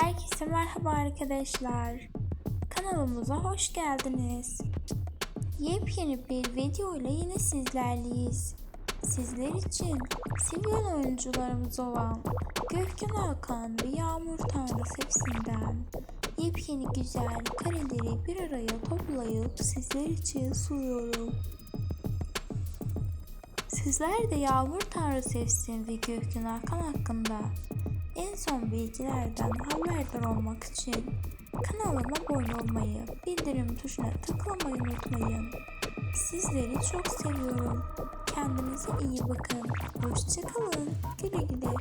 Herkese merhaba arkadaşlar. Kanalımıza hoş geldiniz. Yepyeni bir video ile yine sizlerleyiz. Sizler için sevilen oyuncularımız olan Gökhan Hakan ve Yağmur Tanrı hepsinden yepyeni güzel kareleri bir araya toplayıp sizler için sunuyorum. Sizler de Yağmur Tanrı Sevsin ve Gökhan Hakan hakkında en son bilgilerden haberdar olmak için kanalıma abone olmayı, bildirim tuşuna tıklamayı unutmayın. Sizleri çok seviyorum. Kendinize iyi bakın. Hoşçakalın. Güle güle.